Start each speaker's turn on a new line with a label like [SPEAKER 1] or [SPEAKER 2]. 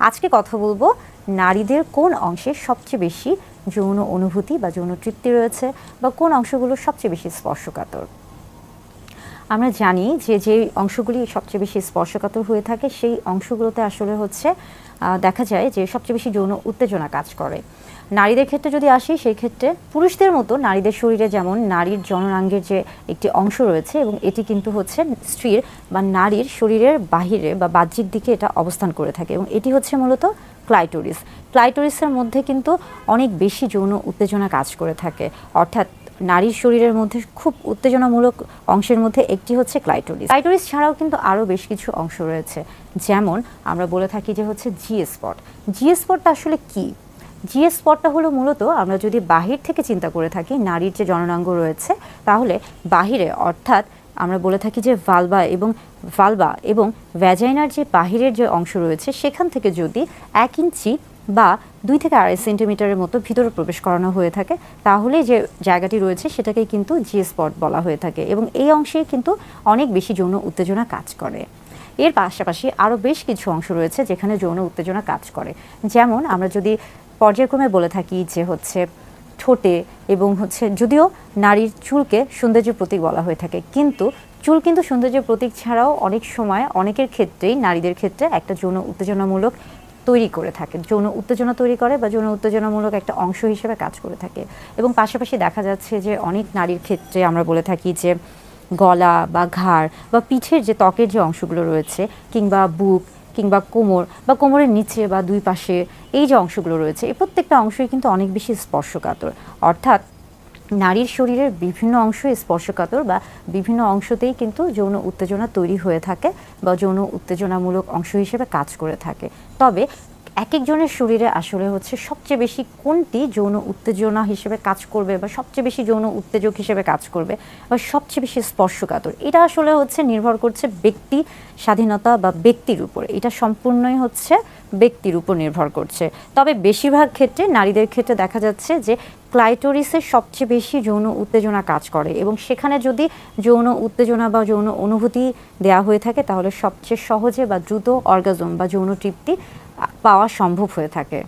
[SPEAKER 1] আজকে কথা বলব নারীদের কোন অংশে সবচেয়ে বেশি যৌন অনুভূতি বা যৌন তৃপ্তি রয়েছে বা কোন অংশগুলো সবচেয়ে বেশি স্পর্শকাতর? আমরা জানি যে যে অংশগুলি সবচেয়ে বেশি স্পর্শকাতর হয়ে থাকে, সেই অংশগুলোতে আসলে হচ্ছে দেখা যায় যে সবচেয়ে বেশি যৌন উত্তেজনা কাজ করে। নারীদের ক্ষেত্রে যদি আসি, সেই ক্ষেত্রে পুরুষদের মতো নারীদের শরীরে যেমন নারীর জননাঙ্গের যে একটি অংশ রয়েছে এবং এটি কিন্তু হচ্ছে স্ত্রীর বা নারীর শরীরের বাহিরে বা বাহ্যিক দিকে এটা অবস্থান করে থাকে এবং এটি হচ্ছে মূলত ক্লাইটোরিস। ক্লাইটোরিসের মধ্যে কিন্তু অনেক বেশি যৌন উত্তেজনা কাজ করে থাকে। অর্থাৎ নারীর শরীরের মধ্যে খুব উত্তেজনামূলক অংশের মধ্যে একটি হচ্ছে ক্লাইটোরিস। ক্লাইটোরিস ছাড়াও কিন্তু আরও বেশ কিছু অংশ রয়েছে। যেমন আমরা বলে থাকি যে হচ্ছে জি স্পট জি স্পটটা আসলে কি? জি স্পটটা হলো মূলত আমরা যদি বাহির থেকে চিন্তা করে থাকি, নারীর যে জননাঙ্গ রয়েছে, তাহলে বাহিরে অর্থাৎ আমরা বলে থাকি যে ভালবা এবং ভালবা এবং ভ্যাজাইনার যে বাহিরের যে অংশ রয়েছে, সেখান থেকে যদি এক ইঞ্চি বা দুই থেকে আড়াই সেন্টিমিটারের মতো ভিতরে প্রবেশ করানো হয়ে থাকে তাহলে যে জায়গাটি রয়েছে সেটাকেই কিন্তু জি স্পট বলা হয়ে থাকে এবং এই অংশেই কিন্তু অনেক বেশি যৌন উত্তেজনা কাজ করে। এর পাশাপাশি আরও বেশ কিছু অংশ রয়েছে যেখানে যৌন উত্তেজনা কাজ করে। যেমন আমরা যদি পর্যায়ক্রমে বলে থাকি যে হচ্ছে ঠোঁটে এবং হচ্ছে যদিও নারীর চুলকে সৌন্দর্যের প্রতীক বলা হয়ে থাকে, কিন্তু চুল কিন্তু সৌন্দর্যের প্রতীক ছাড়াও অনেক সময় অনেকের ক্ষেত্রেই নারীদের ক্ষেত্রে একটা যৌন উত্তেজনামূলক তৈরি করে থাকে, যৌন উত্তেজনা তৈরি করে বা যৌন উত্তেজনামূলক একটা অংশ হিসেবে কাজ করে থাকে। এবং পাশাপাশি দেখা যাচ্ছে যে অনেক নারীর ক্ষেত্রে আমরা বলে থাকি যে গলা বা ঘাড় বা পিঠের যে ত্বকের যে অংশগুলো রয়েছে কিংবা বুক কিংবা কোমর বা কোমরের নিচে বা দুই পাশে এই যে অংশগুলো রয়েছে এই প্রত্যেকটা অংশই কিন্তু অনেক বেশি স্পর্শকাতর। অর্থাৎ নারীর শরীরের বিভিন্ন অংশ স্পর্শকাতর বা বিভিন্ন অংশতেই কিন্তু যৌন উত্তেজনা তৈরি হয়ে থাকে বা যৌন উত্তেজনামূলক অংশ হিসেবে কাজ করে থাকে। তবে এক একজনের শরীরে আসলে হচ্ছে সবচেয়ে বেশি কোনটি যৌন উত্তেজনা হিসেবে কাজ করবে বা সবচেয়ে বেশি যৌন উত্তেজক হিসেবে কাজ করবে বা সবচেয়ে বেশি স্পর্শকাতর? এটা আসলে হচ্ছে নির্ভর করছে ব্যক্তি স্বাধীনতা বা ব্যক্তির উপর। এটা সম্পূর্ণই হচ্ছে ব্যক্তির উপর নির্ভর করছে। তবে বেশিরভাগ ক্ষেত্রে নারীদের ক্ষেত্রে দেখা যাচ্ছে যে ক্লাইটোরিসের সবচেয়ে বেশি যৌন উত্তেজনা কাজ করে এবং সেখানে যদি যৌন উত্তেজনা বা যৌন অনুভূতি দেওয়া হয়ে থাকে তাহলে সবচেয়ে সহজে বা দ্রুত অর্গাজম বা যৌন তৃপ্তি পাওয়া সম্ভব হয়ে থাকে।